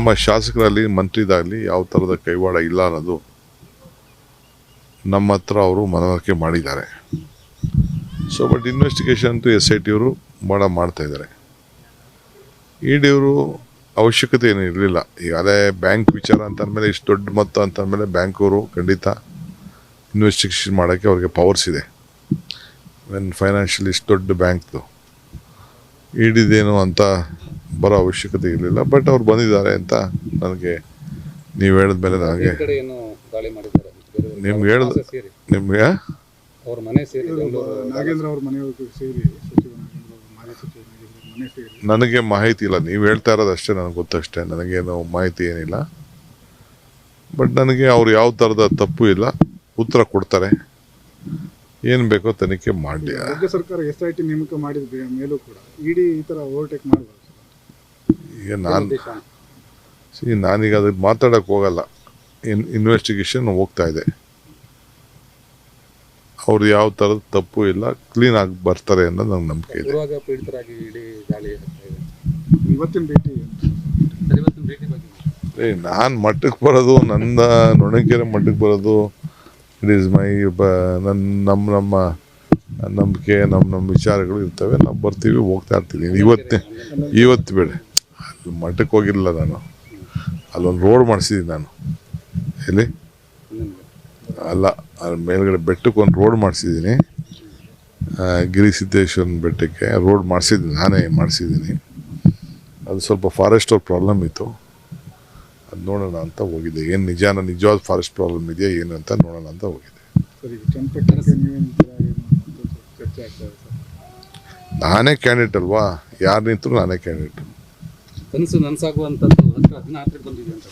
ನಮ್ಮ ಶಾಸಕರಲ್ಲಿ, ಮಂತ್ರಿದಾಗಲಿ ಯಾವ ಥರದ ಕೈವಾಡ ಇಲ್ಲ ಅನ್ನೋದು ನಮ್ಮ ಹತ್ರ ಅವರು ಮನವರಿಕೆ ಮಾಡಿದ್ದಾರೆ. ಸೊ ಬಟ್ ಇನ್ವೆಸ್ಟಿಗೇಷನ್ ಅಂತೂ ಎಸ್ ಐ ಟಿ ಅವರು ಭಾಳ ಮಾಡ್ತಾ ಇದ್ದಾರೆ. ಇ ಡಿ ಅವರು ಅವಶ್ಯಕತೆ ಏನು ಇರಲಿಲ್ಲ. ಈಗ ಅದೇ ಬ್ಯಾಂಕ್ ವಿಚಾರ ಅಂತ ಅಂದಮೇಲೆ ಇಷ್ಟು ದೊಡ್ಡ ಮೊತ್ತ ಅಂತ ಅಂದಮೇಲೆ ಬ್ಯಾಂಕ್ ಅವರು ಖಂಡಿತ ಇನ್ವೆಸ್ಟಿಗೇಷನ್ ಮಾಡೋಕ್ಕೆ ಅವ್ರಿಗೆ ಪವರ್ಸ್ ಇದೆ. ವೆನ್ ಫೈನಾನ್ಷಿಯಲ್ ಇಷ್ಟು ದೊಡ್ಡ ಬ್ಯಾಂಕ್ದು ಇಡಿದೇನು ಅಂತ ಬರೋ ಅವಶ್ಯಕತೆ ಇರಲಿಲ್ಲ ಬಟ್ ಅವ್ರು ಬಂದಿದ್ದಾರೆ ಅಂತ ನನಗೆ ನೀವು ಹೇಳಿದ ಮೇಲೆ ನನಗೆ ನಿಮ್ಗೆ ಹೇಳಿದ ನಿಮಗೆ? ನನಗೆ ಮಾಹಿತಿ ಇಲ್ಲ ನೀವು ಹೇಳ್ತಾ ಇರೋದು ಅಷ್ಟೇ ನನಗೆ ಗೊತ್ತಷ್ಟೇ ನನಗೇನು ಮಾಹಿತಿ ಏನಿಲ್ಲ. ಬಟ್ ನನಗೆ ಅವ್ರು ಯಾವ ಥರದ ತಪ್ಪು ಇಲ್ಲ ಉತ್ತರ ಕೊಡ್ತಾರೆ. ಏನು ಬೇಕೋ ತನಿಖೆ ಮಾಡಲಿ. ರಾಜ್ಯ ಸರ್ಕಾರ ಎಸ್ ಐ ಟಿ ನೇಮಕ ಮಾಡಿದ ಮೇಲೂ ಕೂಡ ಇಡಿ ಈ ಥರ ಓವರ್ಟೇಕ್ ಮಾಡಬಾರ್ದು. ಈಗ ನಾನು ಸಿ ನಾನೀಗ ಅದಕ್ಕೆ ಮಾತಾಡೋಕ್ಕೆ ಹೋಗಲ್ಲ. ಇನ್ ಇನ್ವೆಸ್ಟಿಗೇಷನ್ ಹೋಗ್ತಾ ಇದೆ. ಅವ್ರು ಯಾವ ಥರದ ತಪ್ಪು ಇಲ್ಲ ಕ್ಲೀನ್ ಆಗಿ ಬರ್ತಾರೆ ಅನ್ನೋದು ನಂಗೆ ನಂಬಿಕೆ ಇದೆ. ಇವತ್ತಿನ ಭೇಟಿ ಏ ನಾನು ಮಟ್ಟಕ್ಕೆ ಬರೋದು ನನ್ನ ನೊಣಕೆರೆ ಮಟ್ಟಕ್ಕೆ ಬರೋದು ಇಟ್ ಈಸ್ ಮೈ ಬ ನನ್ನ ನಮ್ಮ ನಮ್ಮ ನಂಬಿಕೆ ನಮ್ಮ ನಮ್ಮ ವಿಚಾರಗಳು ಇರ್ತವೆ. ನಾವು ಬರ್ತೀವಿ ಹೋಗ್ತಾ ಇರ್ತೀವಿ. ಇವತ್ತೇ ಇವತ್ತು ಬೇಡ. ಮಠಕ್ಕೆ ಹೋಗಿರಲಿಲ್ಲ ನಾನು. ಅಲ್ಲೊಂದು ರೋಡ್ ಮಾಡಿಸಿದ್ದೀನಿ ನಾನು. ಎಲ್ಲಿ? ಅಲ್ಲ ಅದ್ರ ಮೇಲ್ಗಡೆ ಬೆಟ್ಟಕ್ಕೆ ಒಂದು ರೋಡ್ ಮಾಡಿಸಿದ್ದೀನಿ ಗಿರಿ ಸಿದ್ದೇಶ್ವರನ ಬೆಟ್ಟಕ್ಕೆ ರೋಡ್ ಮಾಡಿಸಿದ್ದೀನಿ ನಾನೇ ಮಾಡಿಸಿದ್ದೀನಿ ಅದು ಸ್ವಲ್ಪ ಫಾರೆಸ್ಟ್ ಅವ್ರ ಪ್ರಾಬ್ಲಮ್ ಇತ್ತು. ಅದು ನೋಡೋಣ ಅಂತ ಹೋಗಿದ್ದೆ. ಏನು ನಿಜಾನ ನಿಜವಾದ ಫಾರೆಸ್ಟ್ ಪ್ರಾಬ್ಲಮ್ ಇದೆಯಾ ಏನು ಅಂತ ನೋಡೋಣ ಅಂತ ಹೋಗಿದ್ದೆ. ನಾನೇ ಕ್ಯಾಂಡಿಡೇಟ್ ಅಲ್ವಾ? ಯಾರು ನಿಂತರೂ ನಾನೇ ಕ್ಯಾಂಡಿಡೇಟ್ ಕನಸು ನನಸಾಗುವಂಥದ್ದು ಹತ್ರ ಹದಿನಾಲ್ಕರಿಗೆ ಬಂದಿದೆ ಅಂತ